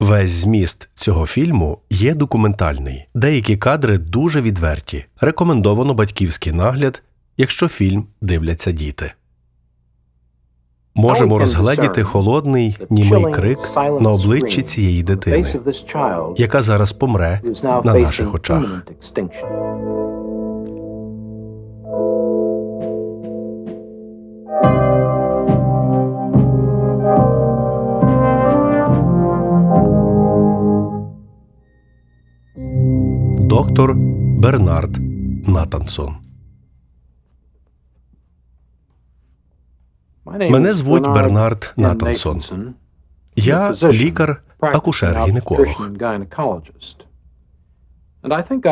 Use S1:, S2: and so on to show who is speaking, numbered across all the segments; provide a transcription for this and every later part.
S1: Весь зміст цього фільму є документальний. Деякі кадри дуже відверті. Рекомендовано батьківський нагляд, якщо фільм дивляться діти. Можемо розгледіти холодний, німий крик на обличчі цієї дитини, яка зараз помре на наших очах. Доктор Бернард Натансон.
S2: Мене звуть Бернард Натансон.
S1: Я лікар, акушер-гінеколог.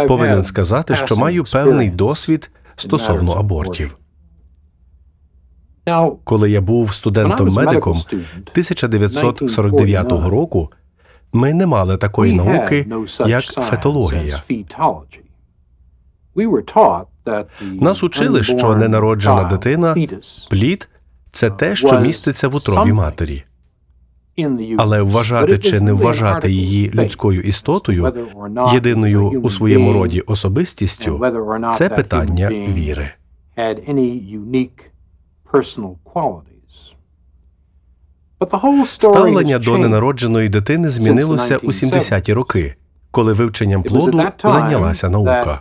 S1: Повинен сказати, що маю певний досвід стосовно абортів. Коли я був студентом-медиком 1949 року, ми не мали такої науки, як фетологія.
S2: Нас учили, що ненароджена дитина
S1: Плід це те, що міститься в утробі матері. Але вважати чи не вважати її людською істотою, єдиною у своєму роді особистістю, це питання віри. Ставлення до ненародженої дитини змінилося у 70-ті роки, коли вивченням плоду зайнялася наука.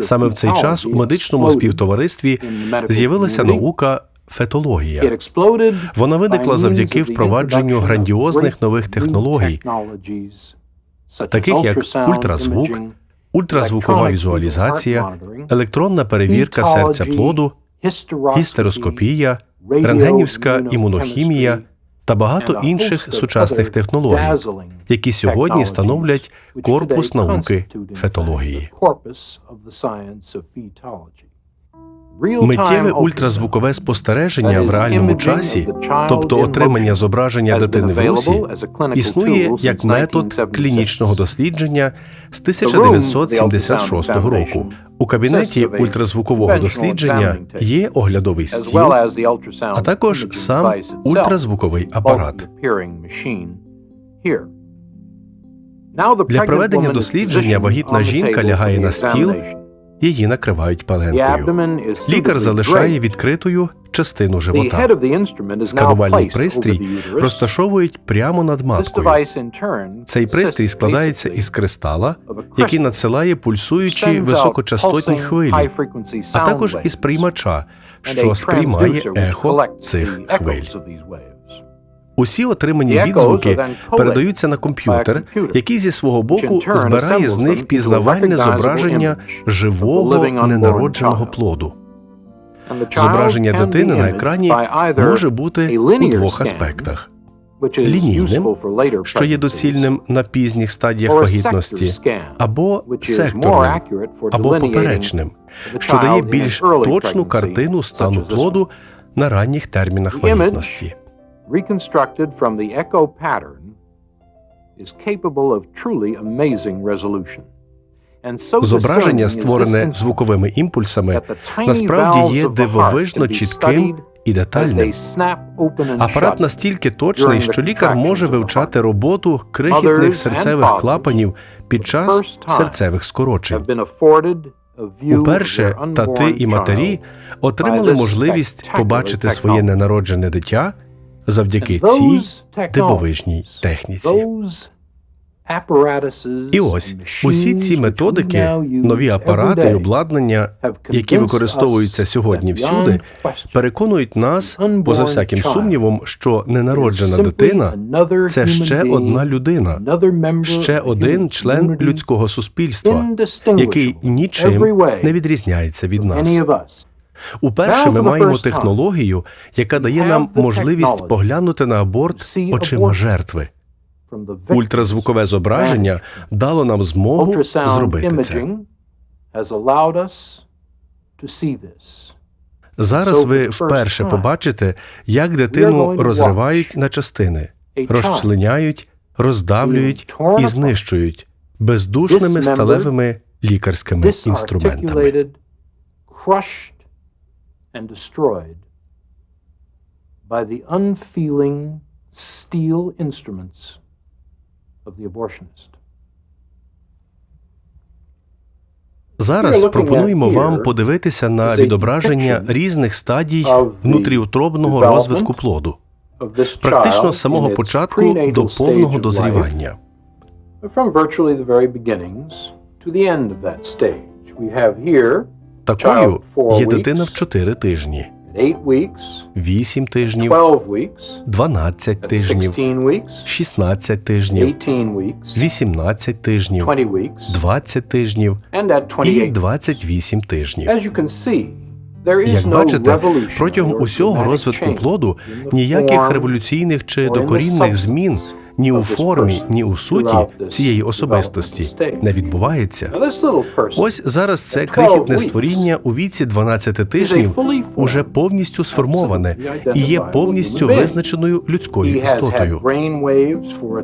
S1: Саме в цей час у медичному співтоваристві з'явилася наука фетологія. Вона виникла завдяки впровадженню грандіозних нових технологій, таких як ультразвук, ультразвукова візуалізація, електронна перевірка серця плоду, гістероскопія, рентгенівська імунохімія та багато інших сучасних технологій, які сьогодні становлять корпус науки фетології. Миттєве ультразвукове спостереження в реальному часі, тобто отримання зображення дитини в русі, існує як метод клінічного дослідження з 1976 року. У кабінеті ультразвукового дослідження є оглядовий стіл,
S2: а також сам
S1: ультразвуковий апарат. Для проведення дослідження вагітна жінка лягає на стіл, її накривають паленкою. Лікар залишає відкритою частину живота. Сканувальний пристрій розташовують прямо над маткою. Цей пристрій складається із кристала, який надсилає пульсуючі високочастотні хвилі, а також із приймача, що сприймає ехо цих хвиль. Усі отримані відзвуки передаються на комп'ютер, який зі свого боку збирає з них пізнавальне зображення живого ненародженого плоду. Зображення дитини на екрані може бути у двох аспектах: лінійним, що є доцільним на пізніх стадіях вагітності, або секторним, або поперечним, що дає більш точну картину стану плоду на ранніх термінах вагітності.
S2: Reconstructed from the echo pattern is capable of truly amazing resolution.
S1: Зображення, створене звуковими імпульсами, насправді є дивовижно чітким і детальним. Апарат настільки точний, що лікар може вивчати роботу крихітних серцевих клапанів під час серцевих скорочень. Уперше тати і матері отримали можливість побачити своє ненароджене дитя завдяки цій дивовижній техніці. І ось усі ці методики, нові апарати і обладнання, які використовуються сьогодні всюди, переконують нас, поза всяким сумнівом, що ненароджена дитина це ще одна людина, ще один член людського суспільства, який нічим не відрізняється від нас. Уперше ми маємо технологію, яка дає нам можливість поглянути на аборт очима жертви. Ультразвукове зображення дало нам змогу зробити це. Зараз ви вперше побачите, як дитину розривають на частини, розчленяють, роздавлюють і знищують бездушними сталевими лікарськими інструментами.
S2: And destroyed by the unfeeling steel instruments of the abortionist.
S1: Зараз пропонуємо вам подивитися на відображення різних стадій внутріутробного розвитку плоду, практично з самого початку до повного дозрівання.
S2: From virtually the very beginnings to the end of that stage. We have here
S1: Такою є дитина в
S2: weeks.
S1: 4 тижні,
S2: at 8
S1: тижнів,
S2: 12 weeks,
S1: 12
S2: at
S1: тижнів,
S2: 16
S1: тижнів,
S2: 18 weeks,
S1: 18 тижнів,
S2: 20
S1: тижнів. І
S2: 28.
S1: 28 тижнів. Як бачите, протягом усього розвитку плоду ніяких революційних чи докорінних змін ні у формі, ні у суті цієї особистості не відбувається. Ось зараз це крихітне створіння у віці 12 тижнів уже повністю сформоване і є повністю визначеною людською істотою.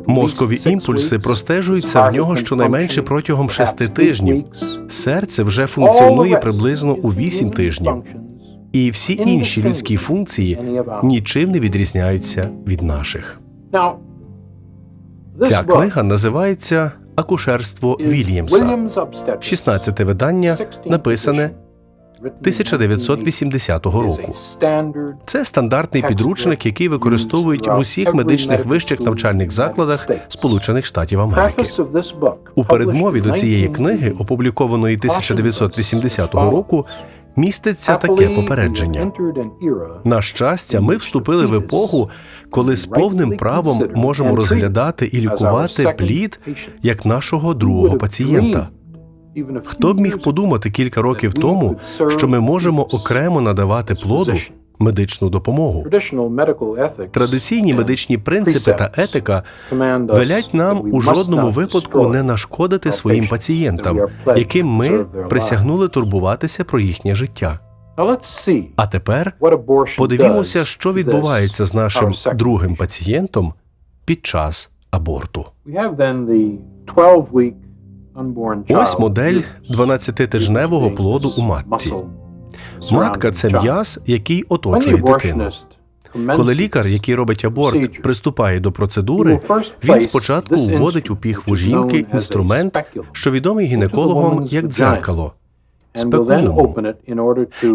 S1: Мозкові імпульси простежуються в нього щонайменше протягом 6 тижнів. Серце вже функціонує приблизно у 8 тижнів, і всі інші людські функції нічим не відрізняються від наших. Ця книга називається Акушерство Вільямса. 16 видання, написане
S2: edition, written in
S1: 1980
S2: 1980. It is
S1: року. Це стандартний підручник, який використовують в усіх медичних вищих навчальних закладах Сполучених Штатів Америки. У передмові до цієї книги, опублікованої 1980 року, міститься таке попередження. На щастя, ми вступили в епоху, коли з повним правом можемо розглядати і лікувати плід як нашого другого пацієнта. Хто б міг подумати кілька років тому, що ми можемо окремо надавати плоду медичну допомогу? Традиційні медичні принципи та етика велять нам у жодному випадку не нашкодити своїм пацієнтам, яким ми присягнули турбуватися про їхнє життя. А тепер подивімося, що відбувається з нашим другим пацієнтом під час аборту. Ось модель 12-тижневого плоду у матці. Матка це м'яз, який оточує дитину. Коли лікар, який робить аборт, приступає до процедури, він спочатку вводить у піхву жінки інструмент, що відомий гінекологам як дзеркало, спекулум,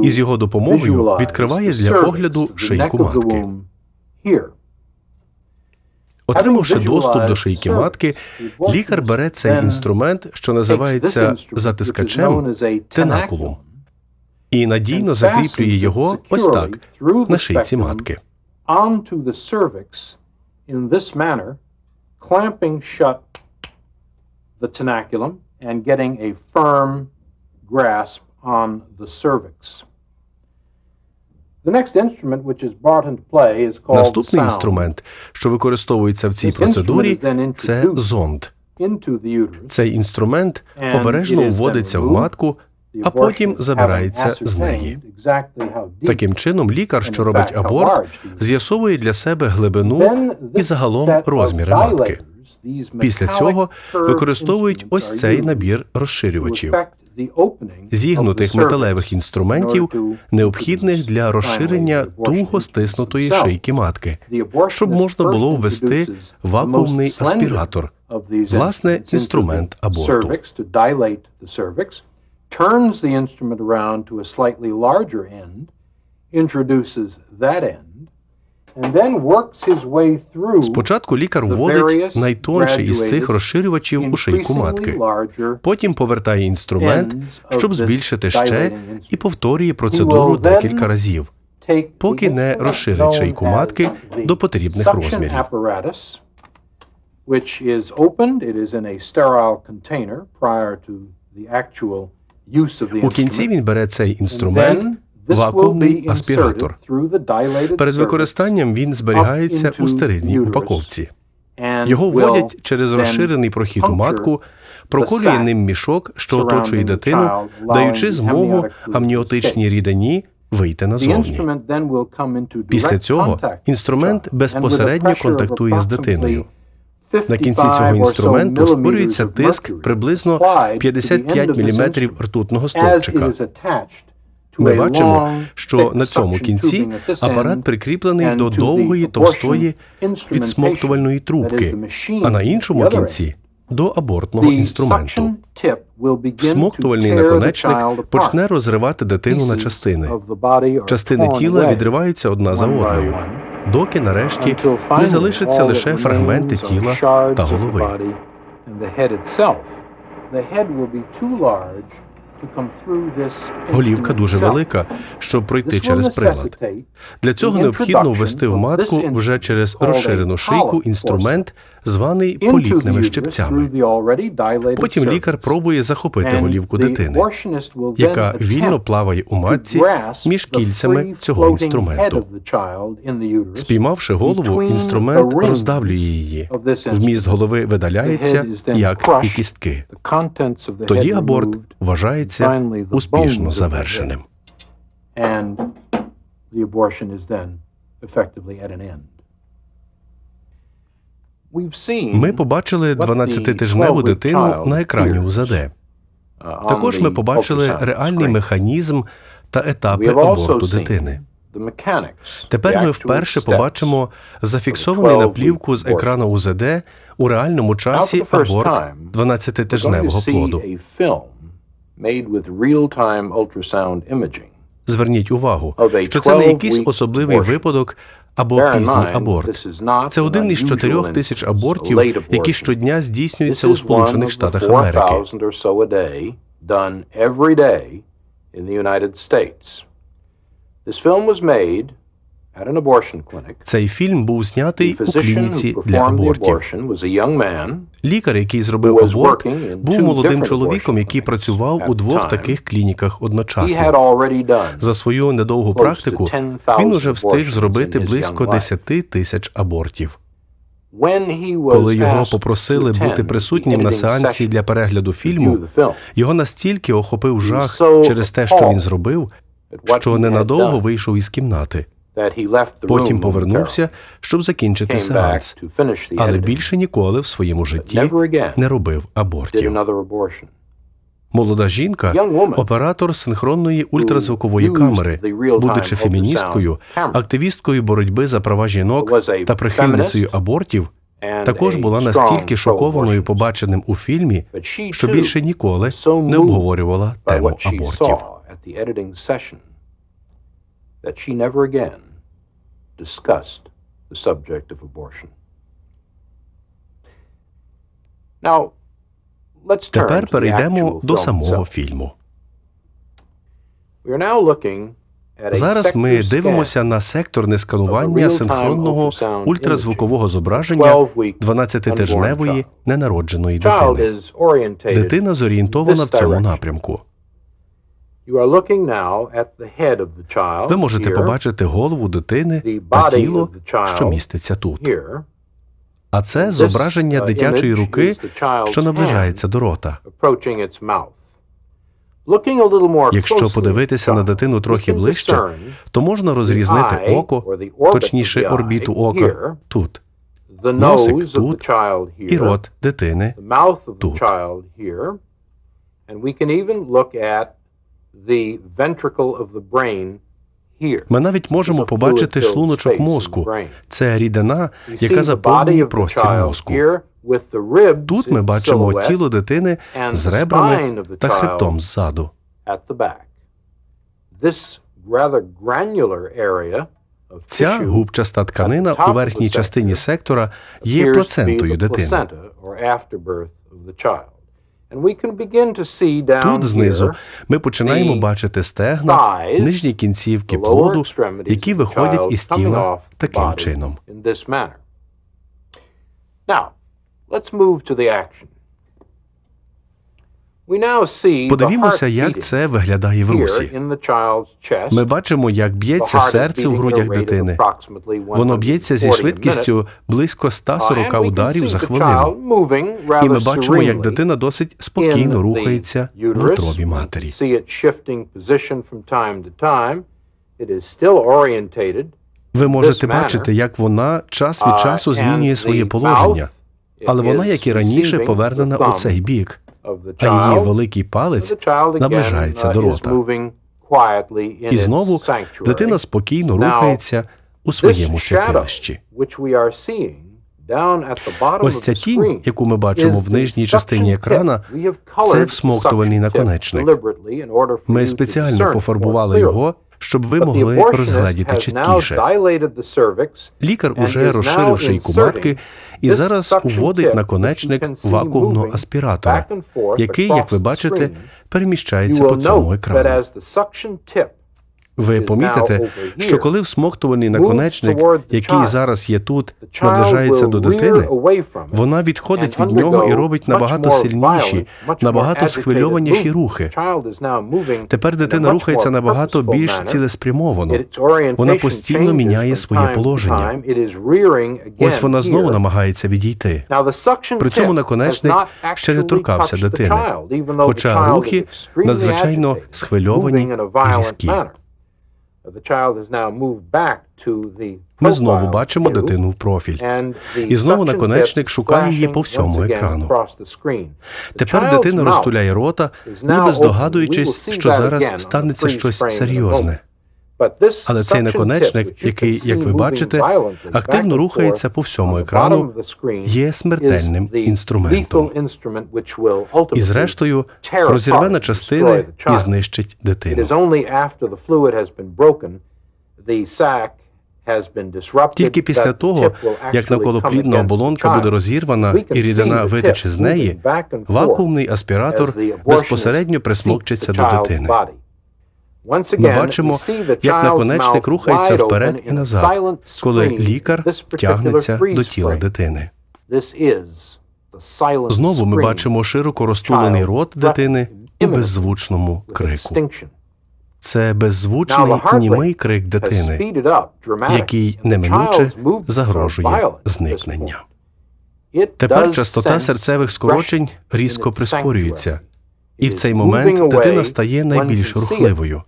S1: і з його допомогою відкриває для огляду шийку матки. Отримавши доступ до шийки матки, лікар бере цей інструмент, що називається затискачем тенакулум, і надійно закріплює його ось так на шийці матки.
S2: and getting a firm grasp on the cervix.
S1: Наступний інструмент, що використовується в цій процедурі, це зонд. Цей інструмент обережно вводиться в матку, а потім забирається з неї. Таким чином, лікар, що робить аборт, з'ясовує для себе глибину і загалом розміри матки. Після цього використовують ось цей набір розширювачів, зігнутих металевих інструментів, необхідних для розширення туго стиснутої шийки матки, щоб можна було ввести вакуумний аспіратор, власне, інструмент аборту.
S2: Turns the instrument around to a slightly larger end, introduces that end, and then works his way through
S1: Спочатку лікар вводить найтонший із цих розширювачів у шийку матки, потім повертає інструмент, щоб збільшити ще, і повторює процедуру декілька разів, поки не розширить шийку матки до потрібних розмірів.
S2: apparatus, which is opened. It is in a sterile container prior to the actual use of the
S1: У кінці він бере цей інструмент, вакуумний аспіратор. Перед використанням він зберігається у стерильній упаковці. Його вводять через розширений прохід у матку, проколює ним мішок, що оточує дитину, даючи змогу амніотичній рідині вийти назовні. Після цього інструмент безпосередньо контактує з дитиною. На кінці цього інструменту створюється тиск приблизно
S2: applied to the
S1: 55 мм ртутного стовпчика. Ми бачимо, що на цьому кінці апарат прикріплений до довгої товстої відсмоктувальної трубки, а на іншому кінці до абортного інструменту. Всмоктувальний наконечник почне розривати дитину на частини. Частини тіла відриваються одна за одною, доки нарешті не залишаться лише фрагменти тіла та голови. Голівка дуже велика, щоб пройти через прилад. Для цього необхідно ввести в матку вже через розширену шийку інструмент, званий політними щепцями. Потім лікар пробує захопити голівку дитини, яка вільно плаває у матці між кільцями цього інструменту. Спіймавши голову, інструмент роздавлює її. Вміст голови видаляється, як і кістки. Тоді аборт вважається успішно завершеним. Ми побачили 12-тижневу дитину на екрані УЗД.
S2: uh,
S1: Також ми побачили реальний механізм та етапи аборту дитини. Тепер ми вперше побачимо зафіксований на плівку з екрану УЗД у реальному часі аборт
S2: time, We're
S1: 12-тижневого плоду. Зверніть увагу, що це не якийсь особливий випадок або пізній аборт. Це один із чотирьох тисяч абортів, які щодня здійснюються у Сполучених Штатах Америки.
S2: 4,000 or so a day done every day in the United States. This film was made at an abortion clinic.
S1: Цей фільм був знятий у клініці для абортів. Лікар, який зробив аборт, був молодим чоловіком, який працював у двох таких клініках одночасно. За свою недовгу практику він уже встиг зробити близько
S2: young
S1: 10 тисяч абортів. Коли його попросили бути присутнім на сеансі для перегляду фільму, його настільки охопив жах через те, що він зробив, що ненадовго вийшов із кімнати. Потім повернувся, щоб закінчити сеанс, але більше ніколи в своєму житті не робив абортів. Молода жінка, оператор синхронної ультразвукової камери, будучи феміністкою, активісткою боротьби за права жінок та прихильницею абортів, також була настільки шокованою побаченим у фільмі, що більше ніколи не обговорювала тему абортів.
S2: That she never again discussed the subject of abortion. Now, let's turn
S1: Тепер перейдемо до самого фільму.
S2: We are now looking
S1: Зараз ми дивимося на секторне сканування синхронного ультразвукового зображення
S2: 12-week
S1: 12-тижневої
S2: unborn
S1: ненародженої дитини. Дитина зорієнтована в цьому напрямку. Ви можете побачити голову дитини
S2: the
S1: та тіло,
S2: of the child
S1: що міститься тут. А це зображення
S2: uh,
S1: дитячої руки, що наближається до рота. Якщо подивитися на дитину трохи ближче, то можна розрізнити око, точніше орбіту ока тут, носик тут, і рот дитини. тут. Ми навіть можемо побачити шлуночок мозку. Це рідина, яка заповнює простір мозку. Тут ми бачимо тіло дитини з ребрами та хребтом ззаду. Ця губчаста тканина у верхній частині сектора є плацентою дитини. Тут знизу ми починаємо бачити стегна, нижні кінцівки плоду, які виходять із тіла таким чином.
S2: Now, let's move to the action. We now see the
S1: Подивімося, як це виглядає в русі. Ми бачимо, як б'ється серце
S2: a
S1: грудях дитини. Воно б'ється зі
S2: 140 a minute.
S1: швидкістю близько 140
S2: Uh, and we can
S1: ударів за хвилину. І ми бачимо, як дитина досить спокійно рухається в утробі матері. Ви можете бачити, як вона час від
S2: uh,
S1: часу змінює своє положення, але вона, як і раніше, повернена у цей бік, а її великий палець наближається
S2: uh,
S1: до рота. І знову дитина спокійно рухається у своєму святилищі. Ось ця тінь, яку ми бачимо в нижній частині екрана, це всмоктувальний наконечник. Ми спеціально пофарбували його, щоб ви могли розгледіти чіткіше. Лікар уже розширив шийку матки і зараз уводить наконечник вакуумного аспіратора, який, як ви бачите, переміщається по цьому екрану. Ви помітите, що коли всмоктувальний
S2: moves
S1: наконечник, який зараз є тут, наближається до дитини, вона відходить від нього і робить набагато сильніші, набагато схвильованіші рухи. Тепер дитина рухається набагато більш цілеспрямовано. Вона постійно міняє своє положення. Ось вона знову намагається відійти. При цьому наконечник ще не торкався дитини, хоча рухи надзвичайно схвильовані і різкі. Ми знову бачимо дитину в профіль. І знову наконечник шукає її по всьому екрану. Тепер дитина розтуляє рота, ніби здогадуючись, що зараз станеться щось серйозне. Але цей наконечник, який, як ви бачите, активно рухається по всьому екрану, є смертельним інструментом. І зрештою розірве на частини і знищить дитину. Тільки після того, як
S2: actually
S1: навколоплідна оболонка буде розірвана і рідина витече з неї, вакуумний аспіратор безпосередньо присмокчеться
S2: seeks
S1: до дитини. Ми бачимо, як наконечник рухається вперед і назад, коли лікар тягнеться до тіла дитини. Знову ми бачимо широко розтулений рот дитини у беззвучному крику. Це беззвучний німий крик дитини, який неминуче загрожує зникнення. Тепер частота серцевих скорочень різко прискорюється. І в цей момент дитина стає найбільш рухливою.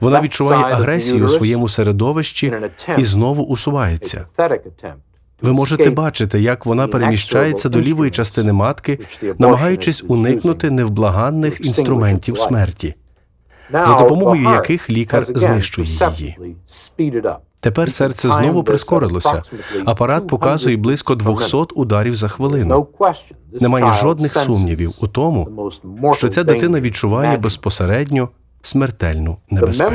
S1: Вона відчуває агресію у своєму середовищі і знову усувається. Ви можете бачити, як вона переміщається до лівої частини матки, намагаючись уникнути невблаганних інструментів смерті, за допомогою яких лікар знищує її. Тепер серце знову прискорилося. Апарат показує близько
S2: beats
S1: 200 ударів за хвилину. Немає жодних сумнівів у тому, що ця дитина відчуває безпосередньо смертельну небезпеку.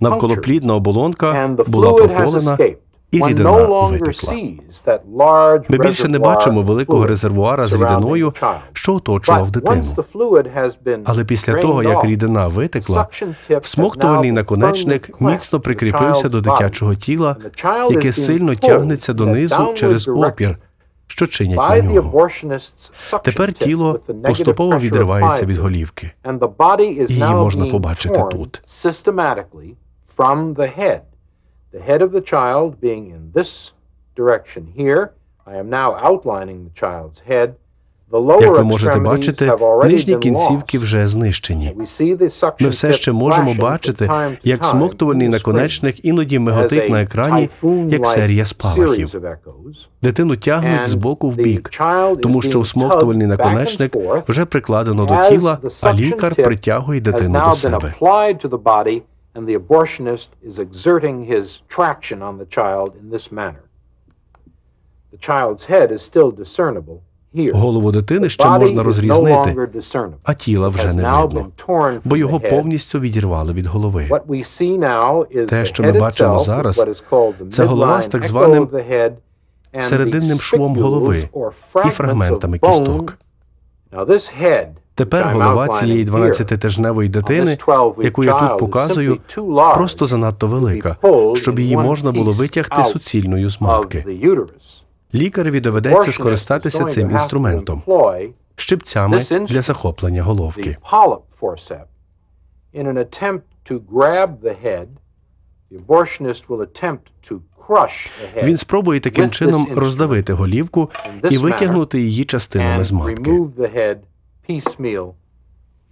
S1: Навколоплідна оболонка була
S2: проколена.
S1: І рідина витекла. Ми більше не бачимо великого резервуара з рідиною, що оточував дитину. Але після того, як рідина витекла, всмоктувальний наконечник міцно прикріпився до дитячого тіла, яке сильно тягнеться донизу через опір, що чинять на нього. Тепер тіло поступово відривається від голівки. Її можна побачити тут.
S2: The head. Of the child being in this direction here. I am now outlining the child's head.
S1: Як ви можете бачити, нижні кінцівки вже знищені. Ми все ще можемо бачити, як
S2: screen
S1: наконечник іноді миготить на екрані, як серія спалахів. Дитину тягнуть з боку в бік, тому що
S2: and
S1: наконечник вже прикладено до тіла, а лікар притягує дитину до себе.
S2: And the abortionist is exerting his traction on the child in this manner. The child's head is still discernible here.
S1: Голову дитини ще можна розрізнити, а тіла вже не видно, бо його повністю відірвали від голови. Те, що ми бачимо зараз, це голова з так званим серединним швом голови і фрагментами кісток. Тепер голова цієї
S2: outlining here
S1: 12-тижневої
S2: on
S1: дитини,
S2: this 12-week
S1: яку я тут показую, просто занадто велика, щоб її можна було витягти суцільною з матки. Лікареві доведеться скористатися цим інструментом щипцями для захоплення головки. Він спробує таким чином роздавити голівку і витягнути її частинами з матки.
S2: Piecemeal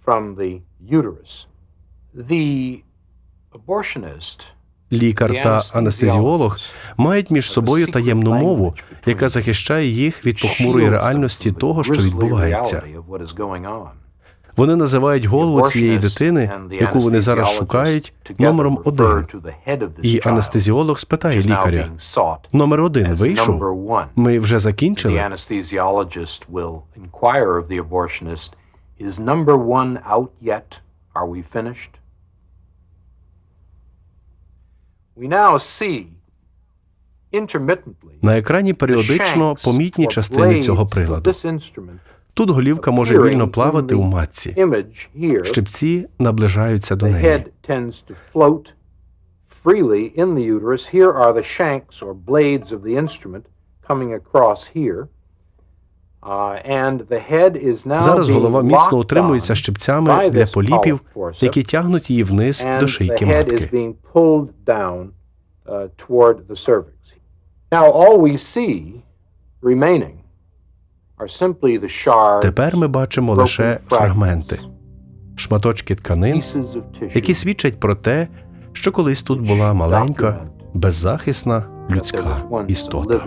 S2: from the uterus. The abortionist
S1: Лікар та анестезіолог мають між собою таємну мову, яка захищає їх від похмурої реальності того, що відбувається. Вони називають голову цієї дитини, яку вони зараз шукають, номером один. І анестезіолог спитає лікаря: номер один вийшов? Ми вже закінчили.
S2: is number one out yet? Are we finished? We now see
S1: На екрані періодично помітні частини цього приладу. Тут голівка може вільно плавати у матці. Щипці наближаються до неї.
S2: freely in the uterus. Here are the shanks or blades of the instrument coming across here. Uh,
S1: Зараз голова міцно утримується щипцями для поліпів, які тягнуть її вниз до шийки матки.
S2: uh. Now all we see remaining are simply the shards,
S1: Тепер ми бачимо лише фрагменти, шматочки тканин, які свідчать про те, що колись тут була маленька, беззахисна людська істота.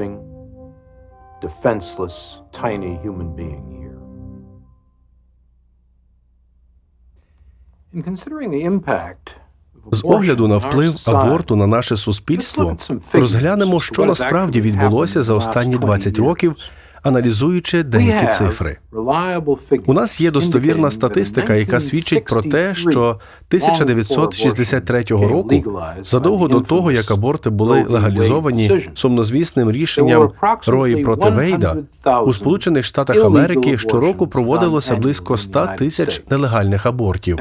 S1: З огляду на вплив аборту на наше суспільство, розглянемо, що насправді відбулося за останні 20 років, аналізуючи деякі цифри. У нас є достовірна статистика, яка свідчить про те, що 1963 року, задовго до того, як аборти були легалізовані сумнозвісним рішенням Рої проти Вейда, у Сполучених Штатах Америки щороку проводилося близько 100 тисяч нелегальних абортів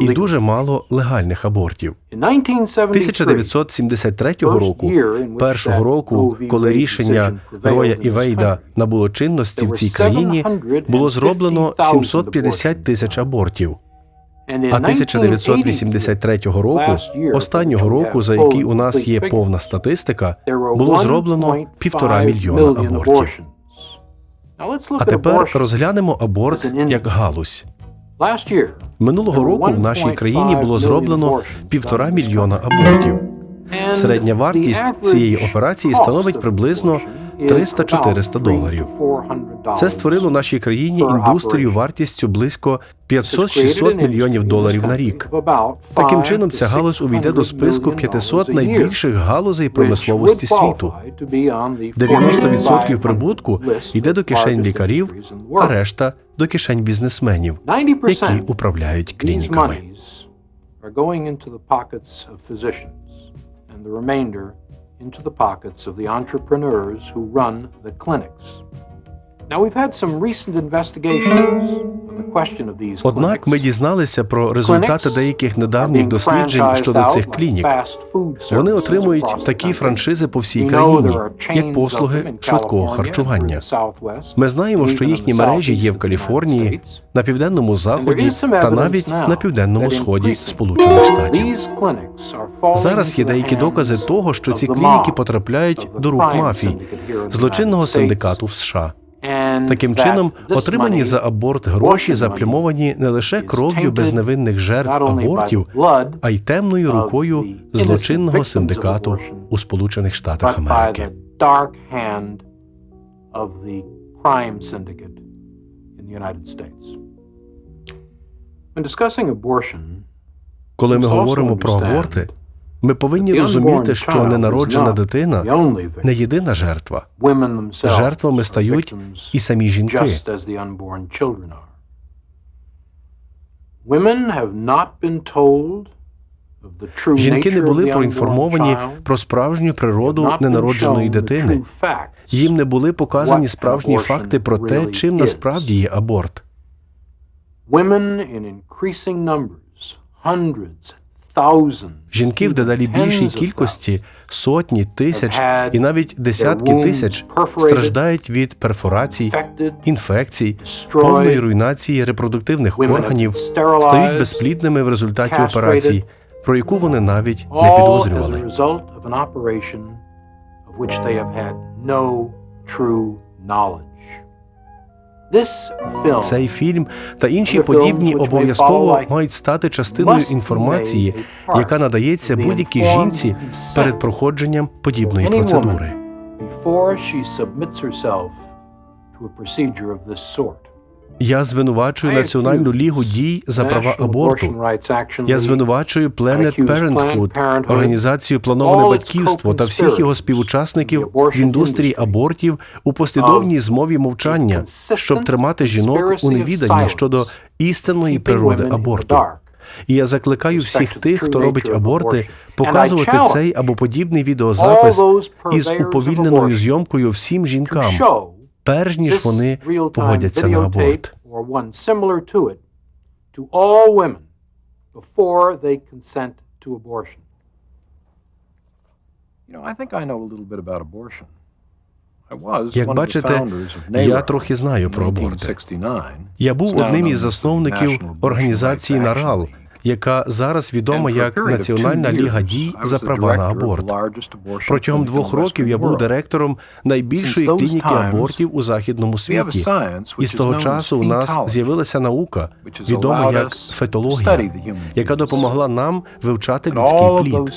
S1: і дуже мало легальних абортів. 1973 року, першого року, коли рішення Роя і Вейда набуло чинності в цій країні, було зроблено 750 тисяч абортів. А 1983 року, останнього року, за який у нас є повна статистика, було зроблено півтора мільйона абортів. А тепер розглянемо аборт як галузь. Минулого року в нашій країні було зроблено півтора мільйона абортів. Середня вартість цієї операції становить приблизно 300-400 доларів. Це створило нашій країні індустрію вартістю близько 500-600 мільйонів доларів на рік. Таким чином, ця галузь увійде до списку 500 найбільших галузей промисловості світу. 90% прибутку йде до кишень лікарів, а решта до кишень бізнесменів, які управляють клініками.
S2: and the remainder into the pockets of the entrepreneurs who run the clinics.
S1: Однак ми дізналися про результати деяких недавніх досліджень щодо цих клінік. Вони отримують такі франшизи по всій країні, як послуги швидкого харчування. Ми знаємо, що їхні мережі є в Каліфорнії, на південному заході та навіть на південному сході Сполучених Штатів. Зараз є деякі докази того, що ці клініки потрапляють до рук
S2: the
S1: злочинного синдикату в США. Таким чином, отримані за аборт гроші заплямовані не лише кров'ю безневинних жертв абортів, а й темною рукою злочинного синдикату у Сполучених Штатах Америки. Коли ми говоримо про аборти, ми повинні розуміти, що ненароджена дитина не єдина жертва. Жертвами стають і самі жінки. Жінки не були проінформовані про справжню природу ненародженої дитини. Їм не були показані справжні факти про те, чим насправді є аборт. Жінки в дедалі більшій кількості, сотні, тисяч і навіть десятки тисяч страждають від перфорацій, інфекцій, повної руйнації репродуктивних органів, стають безплідними в результаті операцій, про яку вони навіть не підозрювали.
S2: which they have had no true knowledge.
S1: Цей фільм та інші подібні обов'язково мають стати частиною інформації, яка надається будь-якій жінці перед проходженням подібної процедури. Я звинувачую Національну лігу дій за права аборту. Я звинувачую Planet Parenthood, організацію плановане батьківство та всіх його співучасників в індустрії абортів у послідовній змові мовчання, щоб тримати жінок у невіданні щодо істинної природи аборту. І я закликаю всіх тих, хто робить аборти, показувати цей або подібний відеозапис із уповільненою зйомкою всім жінкам, перш ніж вони погодяться на аборт.
S2: or one similar to it to all women before they consent to abortion. You know, I think I know a little bit about abortion. I was
S1: Як бачите, я
S2: NARAL
S1: трохи знаю про аборти.
S2: 1969.
S1: Я був одним із засновників організації НАРАЛ. Яка зараз відома як Національна ліга дій за права на аборт. Протягом двох років я був директором найбільшої клініки абортів у західному світі. І з того часу у нас з'явилася наука, відома як фетологія, яка допомогла нам вивчати людський плід.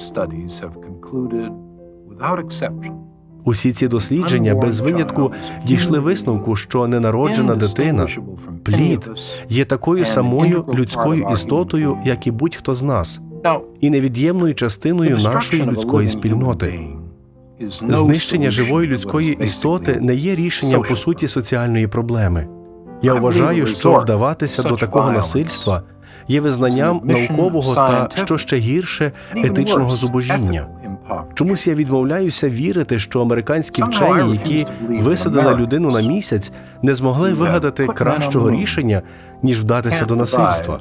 S1: Усі ці дослідження без винятку дійшли висновку, що ненароджена дитина, плід, є такою самою людською істотою, як і будь-хто з нас, і невід'ємною частиною нашої людської спільноти. Знищення живої людської істоти не є рішенням по суті соціальної проблеми. Я вважаю, що вдаватися до такого насильства є визнанням наукового та, що ще гірше, етичного зубожіння. Чомусь я відмовляюся вірити, що американські вчені, які висадили людину на місяць, не змогли вигадати кращого рішення, ніж вдатися до насильства.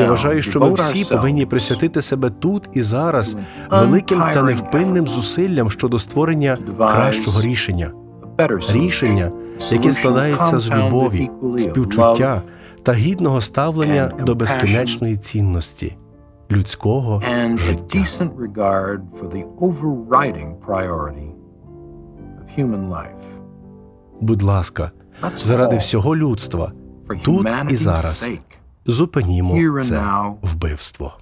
S1: Я вважаю, що ми всі повинні присвятити себе тут і зараз великим та невпинним зусиллям щодо створення кращого рішення, рішення, яке складається з любові, співчуття та гідного ставлення до безкінечної цінності людського життя. Будь ласка, заради всього людства, тут і зараз, зупинімо це вбивство.